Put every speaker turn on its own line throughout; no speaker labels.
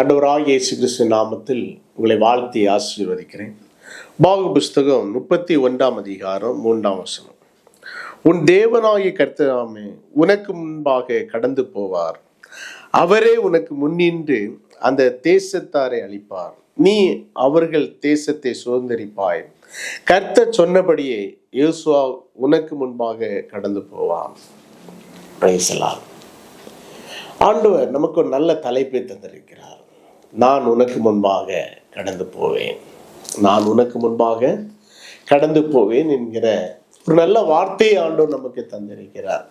ஆண்டவராக இயேசு கிறிஸ்து நாமத்தில் உங்களை வாழ்த்தி ஆசீர்வதிக்கிறேன். பாகு புஸ்தகம் முப்பத்தி ஒன்றாம் அதிகாரம் மூன்றாம் வசனம். உன் தேவனாகிய கர்த்தராமே உனக்கு முன்பாக கடந்து போவார். அவரே உனக்கு முன்னின்று அந்த தேசத்தாரை அளிப்பார் நீ அவர்கள் தேசத்தை சுதந்திரிப்பாய். கர்த்தர் சொன்னபடியே இயேசுவா உனக்கு முன்பாக கடந்து போவான் ஆண்டவர் நமக்கு ஒரு நல்ல தலைப்பை தந்திருக்கிறார். நான் உனக்கு முன்பாக கடந்து போவேன். நான் உனக்கு முன்பாக கடந்து போவேன் என்கிற ஒரு நல்ல வார்த்தையை ஆண்டும் நமக்கு தந்திருக்கிறார்.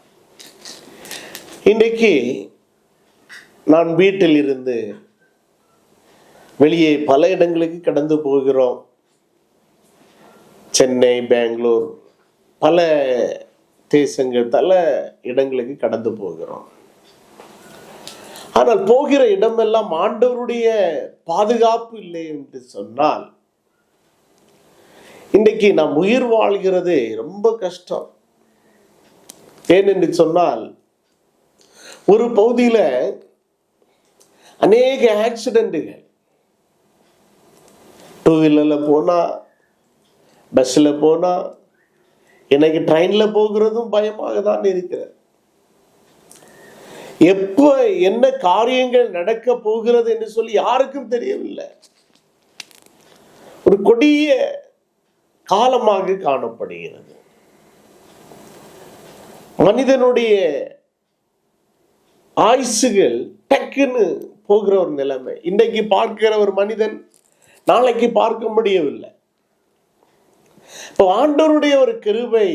இன்றைக்கு நான் வீட்டில் இருந்து வெளியே பல இடங்களுக்கு கடந்து போகிறோம். சென்னை பெங்களூர் பல தேசங்கள் பல இடங்களுக்கு கடந்து போகிறோம். ஆனால் போகிற இடமெல்லாம் ஆண்டவருடைய பாதுகாப்பு இல்லை என்று சொன்னால் இன்றைக்கு நாம் உயிர் வாழ்கிறது ரொம்ப கஷ்டம். ஏனென்று சொன்னால் ஒரு பகுதியில் அநேக ஆக்சிடென்ட்டுகள் டூ வீலரில் போனால் பஸ்ஸில் போனால் எனக்கு ட்ரெயினில் போகிறதும் பயமாக தான் இருக்கிறது. எப்போ என்ன காரியங்கள் நடக்க போகிறது என்று சொல்லி யாருக்கும் தெரியவில்லை. ஒரு கொடிய காலமாக காணப்படுகிறது. மனிதனுடைய ஆயுசுகள் டக்குன்னு போகிற ஒரு நிலைமை. இன்றைக்கு பார்க்கிற ஒரு மனிதன் நாளைக்கு பார்க்க முடியவில்லை. இப்போ ஆண்டவருடைய ஒரு கருவை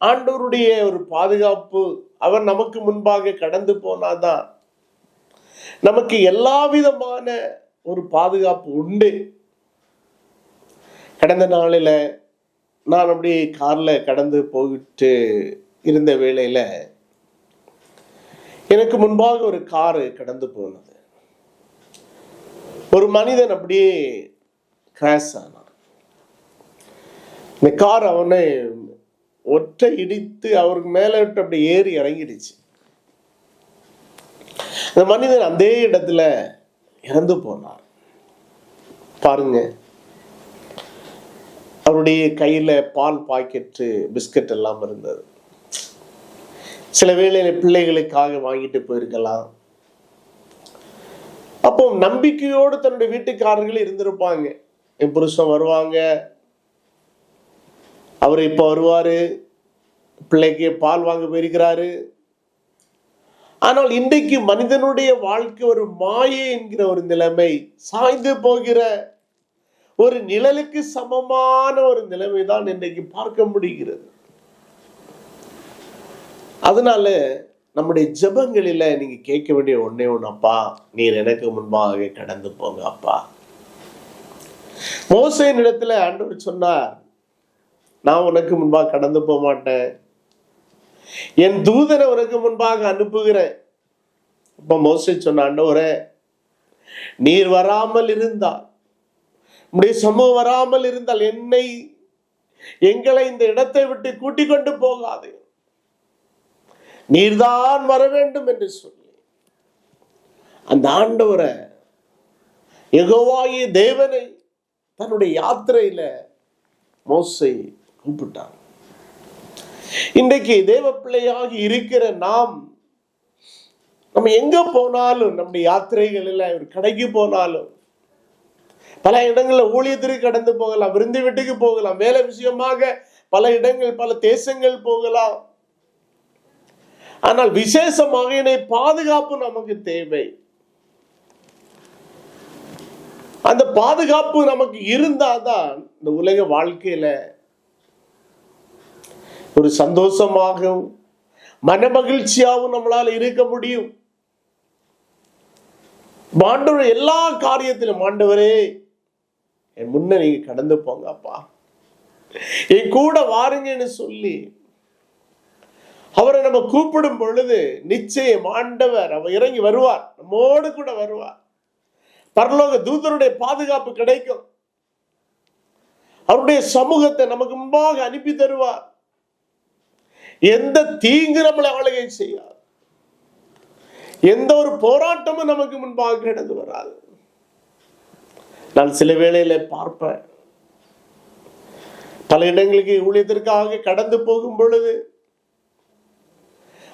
ஆண்டவருடைய ஒரு பாதுகாப்பு அவர் நமக்கு முன்பாக கடந்து போனாதான். நமக்கு எல்லா விதமான ஒரு பாதுகாப்பு உண்டு. கடந்த நாளில் நான் அப்படியே காரில் கடந்து போயிட்டு இருந்த வேளையில் எனக்கு முன்பாக ஒரு காரு கடந்து போனது. ஒரு மனிதன் அப்படியே கிராஷ் ஆனான். இந்த கார் அவனை ஒற்றை இடித்து அவருக்கு மேலே விட்டு அப்படி ஏறி இறங்கிடுச்சு. அந்த மனிதன் அதே இடத்துல இறந்து போனார். பாருங்க. அவருடைய கையில் பால் பாக்கெட்டு பிஸ்கட் எல்லாம் இருந்தது. சில வேளையில பிள்ளைகளுக்காக வாங்கிட்டு போயிருக்கலாம். அப்போ நம்பிக்கையோடு தன்னுடைய வீட்டுக்காரர்கள் இருந்திருப்பாங்க. என் புருஷன் வருவாங்க. அவர் இப்போ வருவாரு பிள்ளைக்கு பால் வாங்க போயிருக்கிறாரு. ஆனால் இன்றைக்கு மனிதனுடைய வாழ்க்கை ஒரு மாயை என்கிற ஒரு நிலைமை சாய்ந்து போகிற ஒரு நிழலுக்கு சமமான ஒரு நிலைமை தான் இன்றைக்கு பார்க்க முடிகிறது. அதனால நம்முடைய ஜெபங்களில நீங்க கேட்க வேண்டிய ஒன்னே ஒன்று அப்பா நீர் எனக்கு முன்பாகவே கடந்து போங்க அப்பா. மோசையின் இடத்துல ஆண்டவர் சொன்னார் நான் உனக்கு முன்பாக கடந்து போக மாட்டேன். என் தூதனை உனக்கு முன்பாக அனுப்புகிறேன். அப்ப மோசை சொன்ன ஒரே நீர் வராமல் இருந்தால் உடைய சமூகம் வராமல் இருந்தால் என்னை எங்களை இந்த இடத்தை விட்டு கூட்டிக் கொண்டு போகாது. நீர்தான் வர வேண்டும் என்று சொல்லி அந்த ஆண்டவரை எகோவாயி தேவனை தன்னுடைய யாத்திரையில மோசை கூப்பிட்டான். இன்றைக்கு தேவ பிள்ளையாக இருக்கிற நாம் நம்ம எங்க போனாலும் நம்முடைய யாத்திரைகளில் ஒரு கடைக்கு போனாலும் பல இடங்களில் ஊழியத்திற்கு கடந்து போகலாம் விருந்து வீட்டுக்கு போகலாம் வேலை விஷயமாக பல இடங்கள் பல தேசங்கள் போகலாம். ஆனால் விசேஷமாக என்னை பாதுகாப்பு நமக்கு தேவை. அந்த பாதுகாப்பு நமக்கு இருந்தாதான் இந்த உலக வாழ்க்கையில ஒரு சந்தோஷமாகவும் மன மகிழ்ச்சியாகவும் நம்மளால இருக்க முடியும். ஆண்டவர் எல்லா காரியத்திலும் ஆண்டவரே என் முன்ன நீங்க கடந்து போங்க அப்பா என் கூட வாருங்கன்னு சொல்லி அவரை நம்ம கூப்பிடும் பொழுது நிச்சயம் ஆண்டவர் அவர் இறங்கி வருவார். நம்மோடு கூட வருவார். பரலோக தூதருடைய பாதுகாப்பு கிடைக்கும். அவருடைய சமூகத்தை நமக்கு முன்பாக அனுப்பி தருவார். எந்த தீங்கு நம்மளை ஆளுகை செய்யாது. எந்த ஒரு போராட்டமும் நமக்கு முன்பாக கிடந்து வராது. நான் சில வேளையில பார்ப்பேன். பல இடங்களுக்கு ஊழியத்திற்காக கடந்து போகும் பொழுது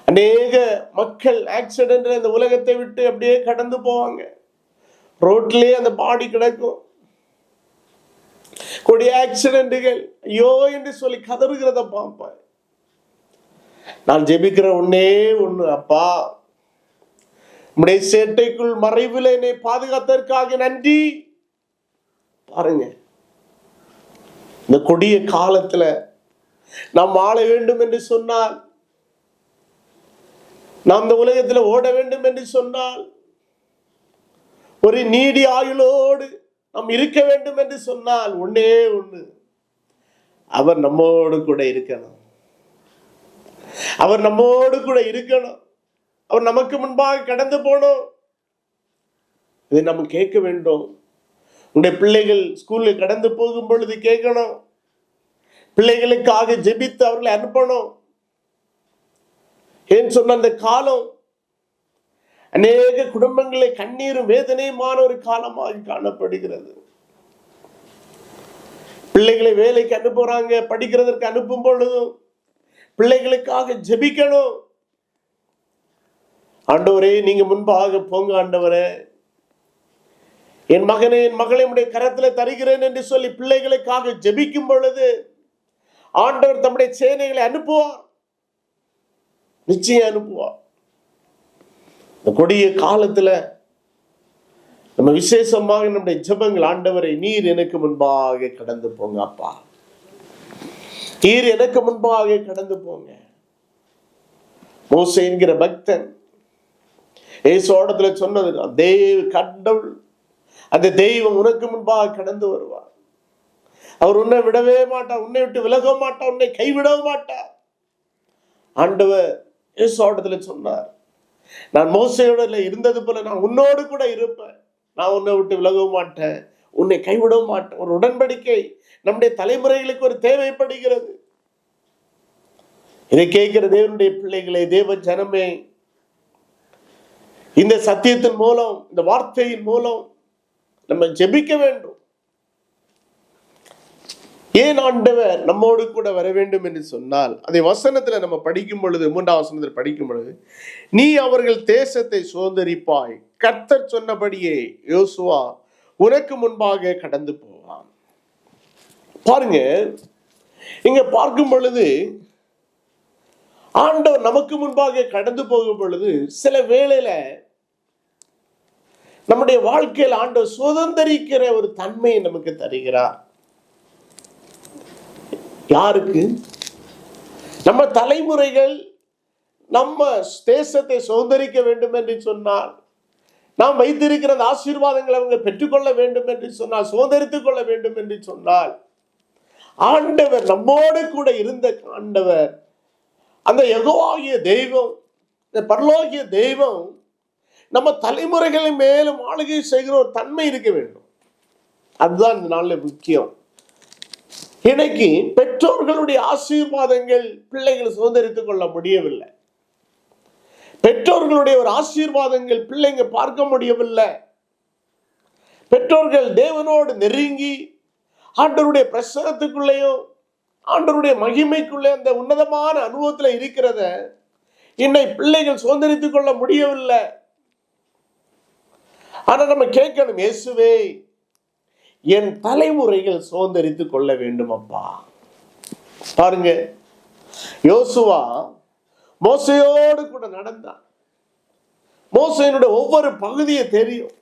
அநேக மக்கள் ஆக்சிடென்ட் இந்த உலகத்தை விட்டு அப்படியே கடந்து போவாங்க. ரோட்லயே அந்த பாடி கிடக்கும். கொடிய ஆக்சிடென்ட்டுகள் ஐயோ என்று சொல்லி கதறுகிறத பார்ப்பேன். நான் ஜெபிக்கிற ஒன்னே ஒண்ணு அப்பா. உடைய சேட்டைக்குள் மறைவில் என்னை பாதுகாத்ததற்காக நன்றி. பாருங்க. இந்த கொடிய காலத்துல நாம் வாழ வேண்டும் என்று சொன்னால் நாம் இந்த உலகத்துல ஓட வேண்டும் என்று சொன்னால் ஒரு நீடி ஆயுளோடு நாம் இருக்க வேண்டும் என்று சொன்னால் ஒன்னே ஒண்ணு. அவர் நம்மோடு கூட இருக்கணும். அவர் நம்மோடு கூட இருக்கணும். அவர் நமக்கு முன்பாக கடந்து போகணும். இதை நம்ம கேட்க வேண்டும். உங்களுடைய பிள்ளைகள் ஸ்கூலில் கடந்து போகும் பொழுது கேட்கணும். பிள்ளைகளுக்காக ஜெபித்து அவர்களை அனுப்பணும். ஏன் சொன்ன அந்த காலம்? அநேக குடும்பங்களை கண்ணீரும் வேதனையுமான ஒரு காலமாக காணப்படுகிறது. பிள்ளைகளை வேலைக்கு அனுப்புறாங்க படிக்கிறதற்கு அனுப்பும் பொழுதும் பிள்ளைகளுக்காக ஜெபிக்கணும். ஆண்டவரே நீங்க முன்பாக போங்க ஆண்டவரே. என் மகனை என் மகளை உடைய தருகிறேன் என்று சொல்லி பிள்ளைகளுக்காக ஜெபிக்கும் பொழுது ஆண்டவர் தம்முடைய சேனைகளை அனுப்புவார். நிச்சயம் அனுப்புவார். இந்த கொடிய காலத்துல நம்ம விசேஷமாக நம்முடைய ஜெபங்கள் ஆண்டவரை நீர் எனக்கு முன்பாக கடந்து போங்க அப்பா. நீர் எனக்கு முன்பாக கடந்து போங்க. மோசை என்கிற பக்தன் ஏசோடத்துல சொன்னது தேவ கடவுள் அந்த தெய்வம் உனக்கு முன்பாக கடந்து வருவார். அவர் உன்னை விடவே மாட்டார் உன்னை விட்டு விலக மாட்டார் உன்னை கைவிடவும் மாட்டார். ஆண்டவர் ஏசோடத்துல சொன்னார் நான் மோசையோட இருந்தது போல நான் உன்னோடு கூட இருப்பேன். நான் உன்னை விட்டு விலகவும் மாட்டேன். உன்னை கைவிடவும் மாட்டோம். ஒரு உடன்படிக்கை நம்முடைய தலைமுறைகளுக்கு ஒரு தேவைப்படுகிறது. இதை கேட்கிற தேவனுடைய பிள்ளைகளை தேவ ஜனமே இந்த சத்தியத்தின் மூலம் இந்த வார்த்தையின் மூலம் நம்ம ஜெபிக்க வேண்டும். ஏன் ஆண்டவர் நம்மோடு கூட வர வேண்டும் என்று சொன்னால் அதை வசனத்துல நம்ம படிக்கும் பொழுது மூன்றாம் வசனத்தில் படிக்கும் பொழுது நீ அவர்கள் தேசத்தை சுதந்திரிப்பாய். கர்த்தர் சொன்னபடியே யோசுவா உனக்கு முன்பாக கடந்து போவான். பாருங்க இங்க பார்க்கும் பொழுது ஆண்டவர் நமக்கு முன்பாக கடந்து போகும் பொழுது சில வேளையில நம்முடைய வாழ்க்கையில் ஆண்டவர் சுதந்திரிக்கிற ஒரு தன்மையை நமக்கு தருகிறார். யாருக்கு? நம்ம தலைமுறைகள் நம்ம தேசத்தை சுதந்திரிக்க வேண்டும் என்று சொன்னால் நாம் வைத்திருக்கிற அந்த ஆசீர்வாதங்களை அவங்க பெற்றுக்கொள்ள வேண்டும் என்று சொன்னால் சுதந்திரித்துக் கொள்ள வேண்டும் என்று சொன்னால் ஆண்டவர் நம்மோடு கூட இருந்த ஆண்டவர் அந்த எகோவாகிய தெய்வம் இந்த பரலோகிய தெய்வம் நம்ம தலைமுறைகளின் மேலும் ஆளுகை செய்கிற ஒரு தன்மை இருக்க வேண்டும். அதுதான் இந்த நாளில் முக்கியம். இன்னைக்கு பெற்றோர்களுடைய ஆசீர்வாதங்கள் பிள்ளைகள் சுதந்திரித்துக் கொள்ள முடியவில்லை. பெற்றோர்களுடைய ஒரு ஆசீர்வாதங்கள் பிள்ளைங்க பார்க்க முடியவில்லை. பெற்றோர்கள் தேவனோடு நெருங்கி ஆண்டவருடைய பிரசனத்துக்குள்ளேயும் ஆண்டவருடைய மகிமைக்குள்ளே அந்த உன்னதமான அனுபவத்தில் இருக்கிறத இன்னை பிள்ளைகள் சுதந்திரித்துக் கொள்ள முடியவில்லை. ஆனால் நம்ம கேட்கணும் இயேசுவே என் தலைமுறைகள் சுதந்திரித்துக் கொள்ள வேண்டும் அப்பா பாருங்க யோசுவா மோசையோடு கூட நடந்தான். மோசையினுடைய ஒவ்வொரு பகுதியை தெரியும்.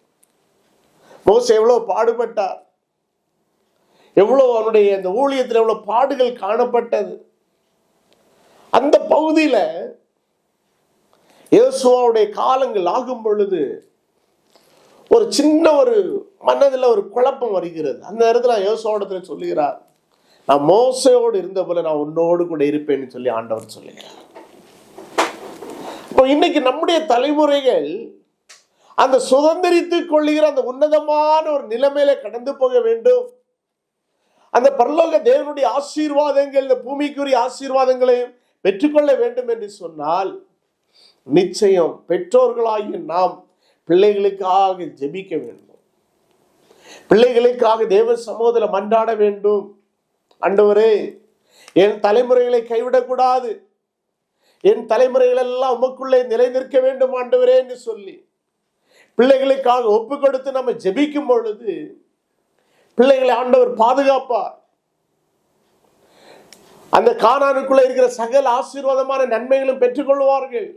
மோசை எவ்வளவு பாடுபட்டார். எவ்வளவு அவனுடைய அந்த ஊழியத்தில் எவ்வளவு பாடுகள் காணப்பட்டது. அந்த பகுதியில் இயேசுவாவுடைய காலங்கள் ஆகும் பொழுது ஒரு சின்ன ஒரு மனதில் ஒரு குழப்பம் வருகிறது. அந்த நேரத்தில் யோசுவோடத்துல சொல்லுகிறார். நான் மோசையோடு இருந்த போல நான் உன்னோடு கூட இருப்பேன்னு சொல்லி ஆண்டவர் சொல்லுகிறார். இப்போ இன்னைக்கு நம்முடைய தலைமுறைகள் அந்த சுதந்திரித்துக் கொள்ளுகிற அந்த உன்னதமான ஒரு நிலைமையில கடந்து போக வேண்டும். அந்த பரலோக தேவனுடைய ஆசீர்வாதங்கள் இந்த பூமிக்குரிய ஆசீர்வாதங்களையும் பெற்றுக்கொள்ள வேண்டும் என்று சொன்னால் நிச்சயம் பெற்றோர்களாகிய நாம் பிள்ளைகளுக்காக ஜெபிக்க வேண்டும். பிள்ளைகளுக்காக தேவ சமூகத்தில் மன்றாட வேண்டும். அண்டவரே என் தலைமுறைகளை கைவிடக்கூடாது. என் தலைமுறைகள் எல்லாம் உமக்குள்ளே நிலை நிற்க வேண்டும் ஆண்டவரே என்று சொல்லி. பிள்ளைகளுக்காக ஒப்பு கொடுத்து நம்ம ஜெபிக்கும் பொழுது பிள்ளைகளை ஆண்டவர் பாதுகாப்பார். அந்த காணானுக்குள்ள இருக்கிற சகல ஆசீர்வாதமான நன்மைகளும் பெற்றுக்கொள்வார்கள்.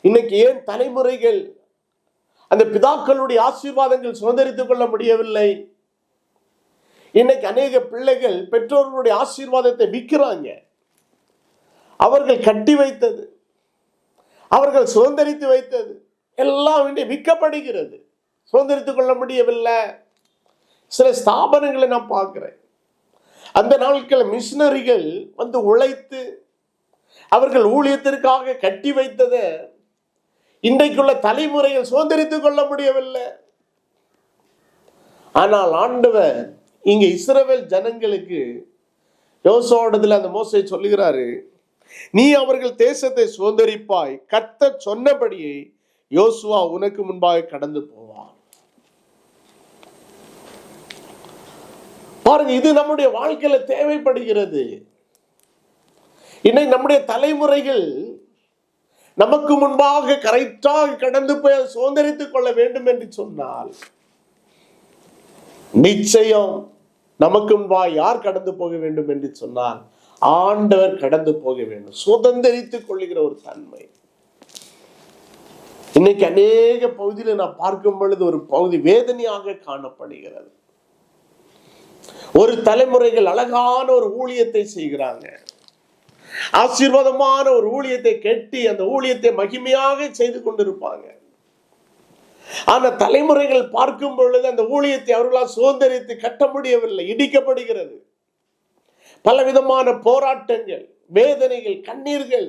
இன்னைக்கு ஏன் தலைமுறைகள் அந்த பிதாக்களுடைய ஆசீர்வாதங்கள் சுதந்திரித்துக் கொள்ள முடியவில்லை? இன்னைக்கு அநேக பிள்ளைகள் பெற்றோர்களுடைய ஆசீர்வாதத்தை விற்கிறாங்க. அவர்கள் கட்டி வைத்தது. அவர்கள் சுதந்திரித்து வைத்தது. எல்லாம் இன்றைய விற்கப்படுகிறது. சுதந்திரித்துக் கொள்ள முடியவில்லை. சில ஸ்தாபனங்களை நான் பார்க்குறேன். அந்த நாட்கள் மிஷினரிகள் வந்து உழைத்து அவர்கள் ஊழியத்திற்காக கட்டி வைத்ததை இன்றைக்குள்ள தலைமுறையில் சுதந்திரித்துக் கொள்ள முடியவில்லை. ஆனால் ஆண்டவர் இங்கே இஸ்ரவேல் ஜனங்களுக்கு யோசோடத்தில் அந்த மோசை சொல்லுகிறாரு. நீ அவர்கள் தேசத்தை சுதந்திரிப்பாய். கத்த சொன்னபடியே யோசுவா உனக்கு முன்பாக கடந்து போவான். பாருங்க இது நம்முடைய வாழ்க்கையில தேவைப்படுகிறது. இன்னைக்கு நம்முடைய தலைமுறைகள் நமக்கு முன்பாக கரெக்டாக கடந்து போய் அதை சுதந்திரித்துக் கொள்ள வேண்டும் என்று சொன்னால் நிச்சயம் நமக்கு முன்பாக யார் கடந்து போக வேண்டும் என்று சொன்னால் ஆண்டவர் கடந்து போக வேண்டும். சுதந்திரித்துக் கொள்ளுகிற ஒரு தன்மை. இன்னைக்கு அநேக பகுதியில் நான் பார்க்கும் பொழுது ஒரு பகுதி வேதனையாக காணப்படுகிறது. ஒரு தலைமுறைகள் அழகான ஒரு ஊழியத்தை செய்கிறாங்க. ஆசீர்வாதமான ஒரு ஊழியத்தை கெட்டி அந்த ஊழியத்தை மகிமையாக செய்து கொண்டிருப்பாங்க. ஆனா தலைமுறைகள் பார்க்கும் பொழுது அந்த ஊழியத்தை அவர்களால் சுதந்திரித்து கட்ட முடியவில்லை இடிக்கப்படுகிறது. பலவிதமான போராட்டங்கள் வேதனைகள் கண்ணீர்கள்.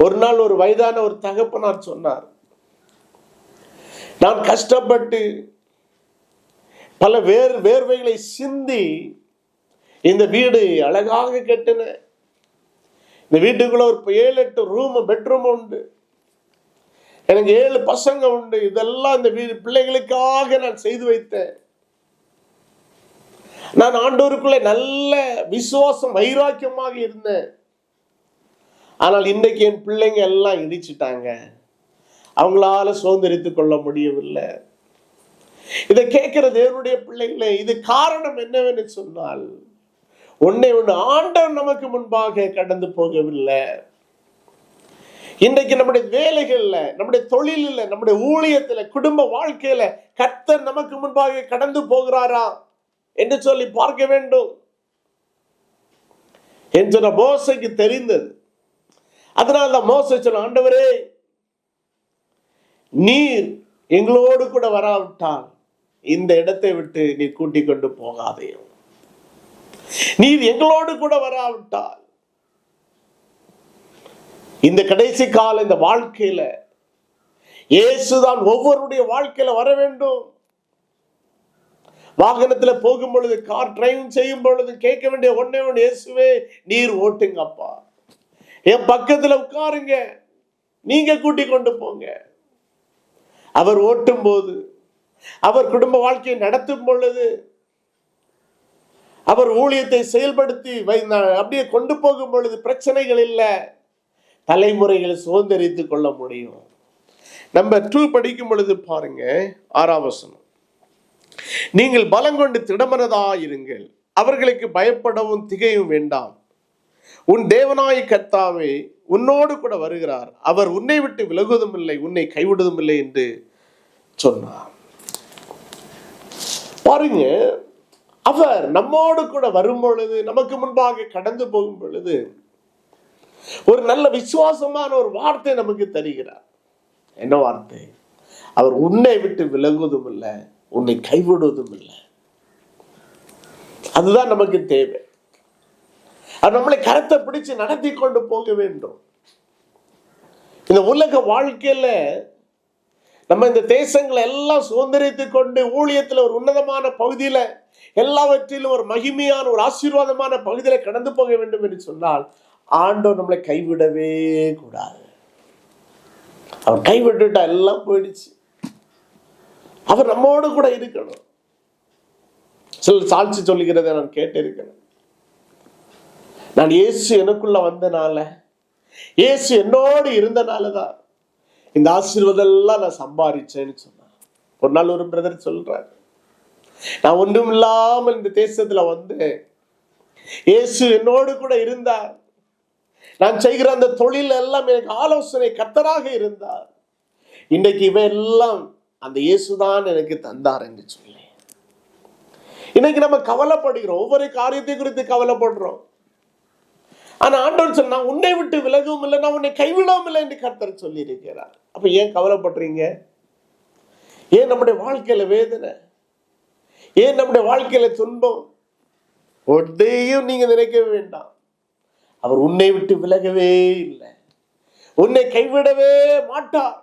ஒரு நாள் ஒரு வயதான ஒரு தகப்பனார் சொன்னார் நான் கஷ்டப்பட்டு பல வேர் வேர்வைகளை சிந்தி இந்த வீடு அழகாக கட்டினேன் இந்த வீட்டுக்குள்ள ஒரு ஏழு எட்டு ரூம் பெட்ரூம் உண்டு. எனக்கு ஏழு பசங்க உண்டு. இதெல்லாம் இந்த வீடு பிள்ளைகளுக்காக நான் செய்து வைத்தேன். நான் ஆண்டோருக்குள்ளே நல்ல விசுவாசம் வைராக்கியமாக இருந்தேன். ஆனால் இன்றைக்கு என் பிள்ளைங்க எல்லாம் இடிச்சிட்டாங்க. அவங்களால சுதந்திரித்துக் கொள்ள முடியவில்லை. இதை கேட்கிற தேவனுடைய பிள்ளைங்களே இது காரணம் என்னவென்று சொன்னால் ஒன்னே ஒன்று ஆண்டவன் நமக்கு முன்பாக கடந்து போகவில்லை. இன்றைக்கு நம்முடைய வேலைகள்ல நம்முடைய தொழிலில் நம்முடைய ஊழியத்துல குடும்ப வாழ்க்கையில கர்த்தர் நமக்கு முன்பாக கடந்து போகிறாரா? என்று சொல்லி பார்க்க வேண்டும். என்று மோசைக்கு தெரிந்தது. அதனால தான் மோசை சொன்ன ஆண்டவரே நீர் எங்களோடு கூட வராவிட்டால் இந்த இடத்தை விட்டு நீ கூட்டிக் கொண்டு போகாதே. நீர் எங்களோடு கூட வராவிட்டால் இந்த கடைசி கால இந்த வாழ்க்கையில இயேசுதான் ஒவ்வொருடைய வாழ்க்கையில வர வேண்டும். வாகனத்துல போகும் பொழுது கார் டிரைவிங் செய்யும் பொழுது கேட்க வேண்டிய ஒன்னே ஒன்று இயேசுவே நீர் ஓட்டுங்கப்பா என் பக்கத்துல உட்காருங்க. நீங்க கூட்டி கொண்டு போங்க. அவர் ஓட்டும் போது அவர் குடும்ப வாழ்க்கையை நடத்தும் பொழுது அவர் ஊழியத்தை செயல்படுத்தி அப்படியே கொண்டு போகும் பொழுது பிரச்சனைகள் இல்லை. தலைமுறைகளை சுதந்திரித்துக் கொள்ள முடியும். நம்ம டூ படிக்கும் பொழுது பாருங்க ஆறாம் வசனம். நீங்கள் பலங்கொண்டு திடமனதாயிருங்கள். அவர்களுக்கு பயப்படவும் திகையும் வேண்டாம். உன் தேவனாய் கர்த்தாவே உன்னோடு கூட வருகிறார். அவர் உன்னை விட்டு விலகுவதும் இல்லை உன்னை கைவிடுவதும் இல்லை என்று சொன்னார். பாருங்க அவர் நம்மோடு கூட வரும் பொழுது நமக்கு முன்பாக கடந்து போகும் பொழுது ஒரு நல்ல விசுவாசமான ஒரு வார்த்தை நமக்கு தருகிறார். என்ன வார்த்தை? அவர் உன்னை விட்டு விலகுவதும் இல்லை உன்னை கைவிடுவதும் இல்லை அதுதான் நமக்கு தேவை. அது நம்மளை கரத்தை பிடிச்சு நடத்தி கொண்டு போக வேண்டும். இந்த உலக வாழ்க்கையில நம்ம இந்த தேசங்களை எல்லாம் சுதந்திரித்து கொண்டு ஊழியத்தில் ஒரு உன்னதமான பகுதியில் எல்லாவற்றிலும் ஒரு மகிமையான ஒரு ஆசீர்வாதமான பகுதியில் கடந்து போக வேண்டும் என்று சொன்னால் ஆண்டவர் நம்மளை கைவிடவே கூடாது. அவர் கைவிட்டுட்டா எல்லாம் போயிடுச்சு. அவர் நம்மோடு கூட இருக்கணும். சில சாட்சி சொல்லுகிறத நான் கேட்டிருக்கிறேன். நான் இயேசு எனக்குள்ள வந்தனால இயேசு என்னோடு இருந்தனால தான் இந்த ஆசீர்வாதெல்லாம் நான் சம்பாதிச்சேன்னு சொன்னேன் ஒரு நாள் ஒரு பிரதர் சொல்றாரு நான் ஒன்றும் இல்லாமல் இந்த தேசத்துல வந்து இயேசு என்னோடு கூட இருந்தார். நான் செய்கிற அந்த தொழில் எல்லாம் எனக்கு ஆலோசனை கத்தராக இருந்தார். இன்றைக்கு இவ எல்லாம் அந்த இயேசுதான் எனக்கு தந்தார் என்று சொல்லி. இன்னைக்கு நம்ம கவலைப்படுகிறோம். ஒவ்வொரு காரியத்தை குறித்து கவலைப்படுறோம். ஆனா ஆண்டவர் சொன்னா உன்னை விட்டு விலகவும் இல்லை நான் உன்னை கைவிடவும் இல்லை என்று கர்த்தர் சொல்லி இருக்கிறார் அப்ப ஏன் கவலைப்படுறீங்க? ஏன் நம்முடைய வாழ்க்கையில வேதனை? ஏன் நம்முடைய வாழ்க்கையில துன்பம்? ஒன்றையும் நீங்க நினைக்க வேண்டாம். அவர் உன்னை விட்டு விலகவே இல்லை. உன்னை கைவிடவே மாட்டார்.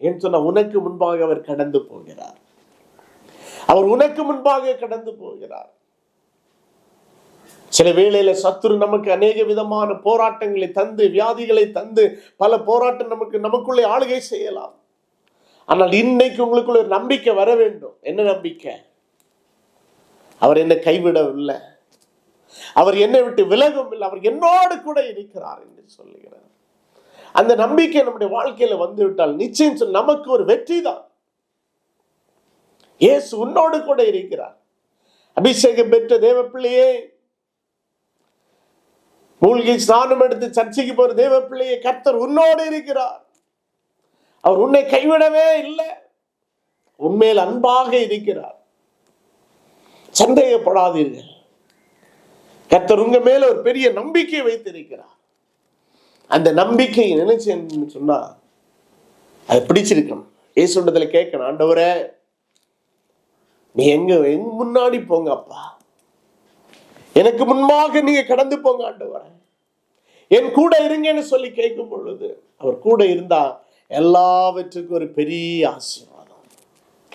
ஏன்னு சொன்னால் உனக்கு முன்பாக அவர் கடந்து போகிறார். அவர் உனக்கு முன்பாக கடந்து போகிறார். சில வேளையில சத்துரு நமக்கு அநேக விதமான போராட்டங்களை தந்து வியாதிகளை தந்து பல போராட்டம் நமக்கு நமக்குள்ளே ஆளுகை செய்யலாம். ஆனால் இன்னைக்கு உங்களுக்குள்ள ஒரு நம்பிக்கை வர வேண்டும். என்ன நம்பிக்கை? அவர் என்னை கைவிடவில்லை. அவர் என்னை விட்டு விலகும் இல்லை. அவர் என்னோடு கூட இருக்கிறார் என்று சொல்லுகிறார். அந்த நம்பிக்கை நம்முடைய வாழ்க்கையில வந்து விட்டால் நிச்சயம் சொல் நமக்கு ஒரு வெற்றி தான் இயேசு உன்னோடு கூட இருக்கிறார். அபிஷேகம் பெற்ற தேவ பிள்ளையே மூழ்கி ஸ்நானம் எடுத்து சர்ச்சைக்கு போற தேவ பிள்ளையை கர்த்தர் உன்னோடு இருக்கிறார். அவர் உன்னை கைவிடவே இல்லை. உண்மையில் அன்பாக இருக்கிறார். சந்தேகப்படாதீர்கள். கர்த்தர் உங்க மேல ஒரு பெரிய நம்பிக்கை வைத்திருக்கிறார். அந்த நம்பிக்கையை நினைச்சேன்னு சொன்னா? அது பிடிச்சிருக்கணும். ஏசுண்டத்துல கேட்கணும் ஆண்டவரே நீ எங்க எங்க முன்னாடி போங்க அப்பா. எனக்கு முன்பாக நீங்க கடந்து போங்க ஆண்டவர. என் கூட இருங்கன்னு சொல்லி கேட்கும் பொழுது அவர் கூட இருந்தா எல்லாவற்றுக்கும் ஒரு பெரிய ஆசீர்வாதம்.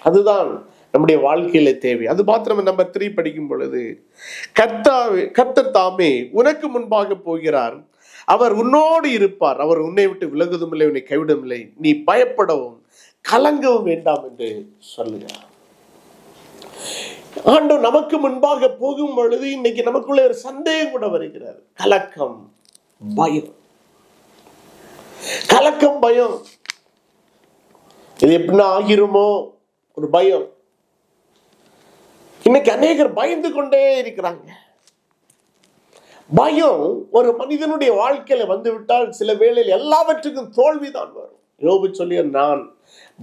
அதுதான் நம்முடைய வாழ்க்கையில தேவை. அது மாத்திரம் நம்பர் த்ரீ படிக்கும் பொழுது கர்த்தாவே கர்த்தர் தாமே உனக்கு முன்பாக போகிறார். அவர் உன்னோடு இருப்பார். அவர் உன்னை விட்டு விலகுதும் இல்லை உன்னை கைவிடவும் இல்லை நீ பயப்படவும் கலங்கவும் வேண்டாம் என்று சொல்லுகிறார். ஆண்டும் நமக்கு முன்பாக போகும் பொழுது இன்னைக்கு நமக்குள்ள ஒரு சந்தேகம் கூட வருகிறது. கலக்கம் பயம். கலக்கம் பயம். இது எப்படின்னா ஆகிருமோ? ஒரு பயம். இன்னைக்கு அநேகர் பயந்து கொண்டே இருக்கிறாங்க. பயம் ஒரு மனிதனுடைய வாழ்க்கையில வந்துவிட்டால் சில வேளையில் எல்லாவற்றுக்கும் தோல்விதான் வரும். யோபு சொல்லிய நான்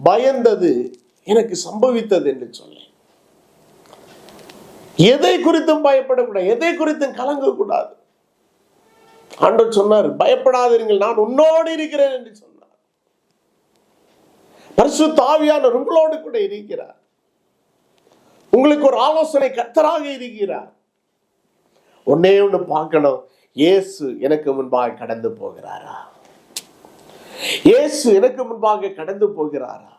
பயந்தது எனக்கு சம்பவித்தது என்று சொல்லேன். எதை குறித்தும் பயப்படக்கூடாது எதை குறித்தும் கலங்கக்கூடாது. ஆண்டவர் சொன்னார் பயப்படாதீர்கள் நான் உன்னோடு இருக்கிறேன் என்று சொன்னார். பரிசு தாவியான உங்களோடு கூட இருக்கிறார். உங்களுக்கு ஒரு ஆலோசனை கத்தராக இருக்கிறார். ஒன்னே ஒன்று பார்க்கணும். இயேசு எனக்கு முன்பாக கடந்து போகிறாரா? இயேசு எனக்கு முன்பாக கடந்து போகிறாரா?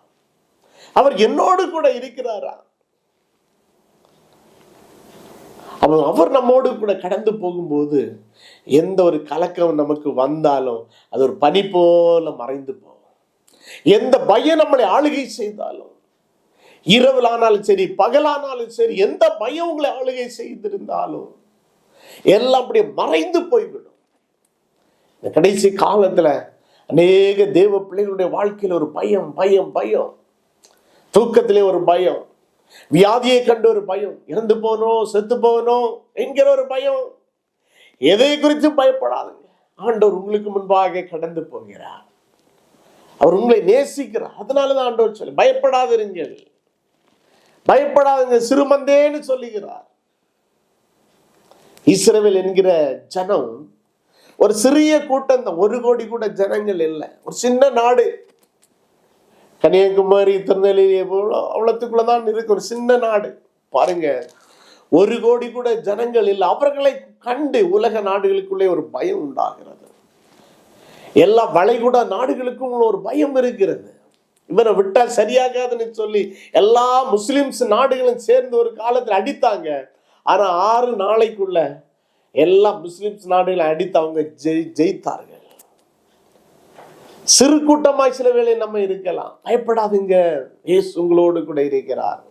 அவர் என்னோடு கூட இருக்கிறாரா? அவர் அவர் நம்மோடு கூட கடந்து போகும்போது எந்த ஒரு கலக்கம் நமக்கு வந்தாலும் அது ஒரு பனி போல மறைந்து போகும். எந்த பயம் நம்மளை ஆளுகை செய்தாலும் இரவிலானாலும் சரி பகலானாலும் சரி எந்த பயம் உங்களை ஆளுகை செய்திருந்தாலும் எல்லாம் அப்படியே மறைந்து போய்விடும். இந்த கடைசி காலத்துல அநேக தேவ பிள்ளைகளுடைய வாழ்க்கையில் ஒரு பயம் பயம் பயம். தூக்கத்திலே ஒரு பயம். வியாதியை கண்டு ஒரு பயம். இறந்து போனோம் செத்து போகணும் என்கிற ஒரு பயம். எதை குறித்து பயப்படாதுங்க. ஆண்டவர் உங்களுக்கு முன்பாக கடந்து போகிறார். அவர் உங்களை நேசிக்கிறார். அதனாலதான் ஆண்டவர் சொல்லி பயப்படாதிருங்கள். பயப்படாதுங்க. சிறுமந்தேன்னு சொல்லுகிறார். இஸ்ரவேல் என்கிற ஜனம் ஒரு சிறிய கூட்டம் தான் ஒரு கோடி கூட ஜனங்கள் இல்லை. ஒரு சின்ன நாடு. கன்னியாகுமரி திருநெல்வேலி எவ்வளோ அவ்வளோத்துக்குள்ளதான் இருக்கு. ஒரு சின்ன நாடு. பாருங்க ஒரு கோடி கூட ஜனங்கள் இல்லை. அவர்களை கண்டு உலக நாடுகளுக்குள்ளே ஒரு பயம் உண்டாகிறது. எல்லா வளைகுடா நாடுகளுக்கும் ஒரு பயம் இருக்கிறது. இவரை விட்டால் சரியாகாதுன்னு சொல்லி எல்லா முஸ்லிம்ஸ் நாடுகளும் சேர்ந்து ஒரு காலத்தில் அடித்தாங்க. ஆனால் ஆறு நாளைக்குள்ள எல்லா முஸ்லிம்ஸ் நாடுகளை அடித்து அவங்க ஜெய் ஜெயித்தார்கள். சிறு கூட்டமாய் சில வேளை நம்ம இருக்கலாம். பயப்படாதுங்க. இயேசு உங்களோடு கூட இருக்கிறார்.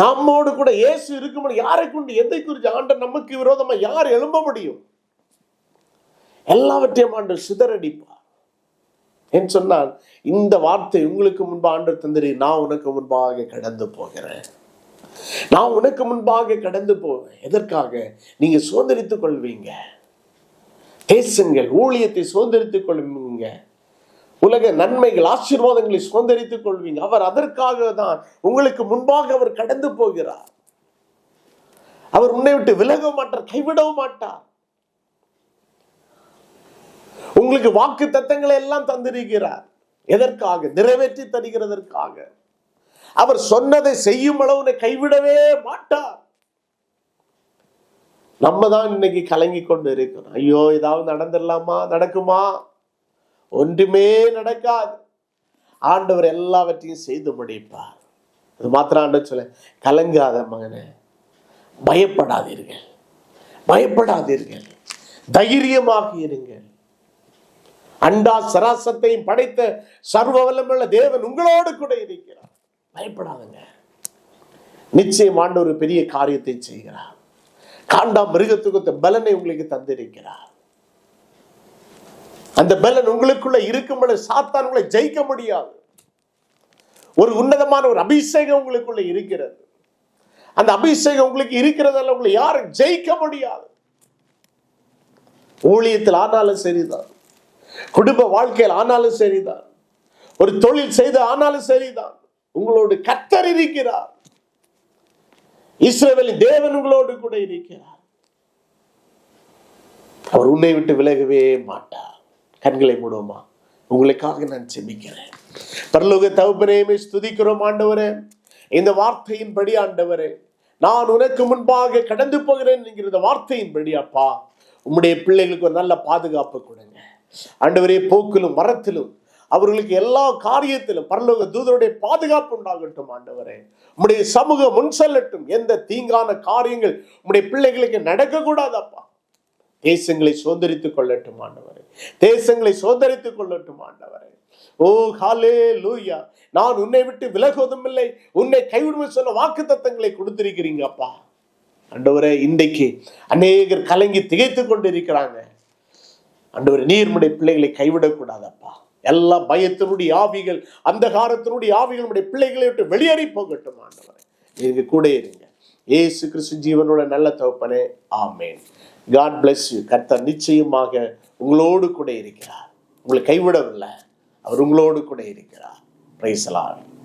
நம்மோடு கூட இயேசு இருக்கும் யாரை கொண்டு எதை குறித்து ஆண்ட நமக்கு விரோதமா யார் எழும்ப முடியும்? எல்லாவற்றையும் ஆண்டு சிதறடிப்பார். என்று சொன்னால் இந்த வார்த்தை உங்களுக்கு முன்பு ஆண்டு தந்திரி நான் உனக்கு முன்பாக கடந்து போகிறேன். நான் உனக்கு முன்பாக கடந்து போவேன் எதற்காக நீங்க சுதந்திரித்துக் கொள்வீங்க? தேசங்கள் ஊழியத்தை சுதந்திரித்துக் கொள்வீங்க. உலக நன்மைகள் ஆசீர்வாதங்களை சுதந்திரித்துக் கொள்வீங்க. அவர் அதற்காக தான் உங்களுக்கு முன்பாக அவர் கடந்து போகிறார். அவர் உன்னை விட்டு விலகவும் மாட்டார் கைவிடவும் மாட்டார். உங்களுக்கு வாக்கு தத்தங்களை எல்லாம் தந்திருக்கிறார். எதற்காக? நிறைவேற்றி தருகிறதற்காக. அவர் சொன்னதை செய்யும் அளவு கைவிடவே மாட்டார். நம்ம தான் இன்னைக்கு கலங்கி கொண்டு இருக்கிறோம் ஐயோ ஏதாவது நடந்துடலாமா? நடக்குமா? ஒன்றுமே நடக்காது. ஆண்டவர் எல்லாவற்றையும் செய்து முடிப்பார். அது மாத்திரம் ஆண்டவர் சொல்ல கலங்காத மகனே பயப்படாதீர்கள். பயப்படாதீர்கள். தைரியமாக இருங்கள். அண்டா சராசத்தையும் படைத்த சர்வ வல்லமுள்ள தேவன் உங்களோடு கூட இருக்கிறார். பயப்படாதுங்க. நிச்சயம் ஆண்டவர் ஒரு பெரிய காரியத்தை செய்கிறார். காண்டா மிருகத்துக்கு பலனை உங்களுக்கு தந்திருக்கிறார். அந்த பலன் உங்களுக்குள்ள இருக்கும் பொழுது சாத்தான் உங்களை ஜெயிக்க முடியாது. ஒரு உன்னதமான ஒரு அபிஷேகம் உங்களுக்குள்ள இருக்கிறது. அந்த அபிஷேகம் உங்களுக்கு இருக்கிறதால உங்களை யாரும் ஜெயிக்க முடியாது. ஊழியத்தில் ஆனாலும் சரிதான். குடும்ப வாழ்க்கையில் ஆனாலும் சரிதான். ஒரு தொழில் செய்து ஆனாலும் சரிதான். உங்களோடு கத்தர் இருக்கிறார். இஸ்ரவேலின் தேவன் உங்களோடு கூட இருக்கிறார். அவர் உன்னை விட்டு விலகவே மாட்டார். கண்களை மூடுவோமா? உங்களுக்காக நான் செபிக்கிறேன் பரலோக தகுப்பனேமே ஸ்துதிக்கிறோம் ஆண்டவரே. இந்த வார்த்தையின்படி ஆண்டவரே நான் உனக்கு முன்பாக கடந்து போகிறேன் என்கிற இந்த வார்த்தையின்படி அப்பா உம்முடைய பிள்ளைகளுக்கு ஒரு நல்ல பாதுகாப்பு கொடுங்க. ஆண்டவரே போக்கிலும் மரத்திலும் அவர்களுக்கு எல்லா காரியத்திலும் பரலோக தூதருடைய பாதுகாப்பு உண்டாகட்டும் ஆண்டவரே. உம்முடைய சமூகம் முன் செல்லட்டும் எந்த தீங்கான காரியங்கள் உம்முடைய பிள்ளைகளுக்கு நடக்கக்கூடாதப்பா. தேசங்களை சுதந்திரித்துக் கொள்ளட்டும் ஆண்டவரே. தேசங்களை சுதந்திரித்துக் கொள்ளட்டும் ஆண்டவரே. ஓ ஹாலே லூயா நான் உன்னை விட்டு விலகுவதும் இல்லை. உன்னை கைவிடுவது சொல்ல வாக்கு தத்தங்களை கொடுத்திருக்கிறீங்க அப்பா அண்டவரே இன்றைக்கு அநேகர் கலங்கி திகைத்துக் கொண்டிருக்கிறாங்க. அண்டவர் நீர்முடைய பிள்ளைகளை கைவிடக்கூடாதப்பா. எல்லா பயத்தினுடைய ஆவிகள் அந்த காரத்தினுடைய ஆவிகள் நம்முடைய பிள்ளைகளை விட்டு வெளியேறி போகட்டும் ஆண்டவரே. நீங்க கூட இருங்க. ஏசு கிறிஸ்து ஜீவனோட நல்ல தகப்பனே ஆமேன். காட் பிளஸ் யூ கர்த்தர் நிச்சயமாக உங்களோடு கூட இருக்கிறார். உங்களை கைவிடவில்லை. அவர் உங்களோடு கூட இருக்கிறார். பிரைசலார்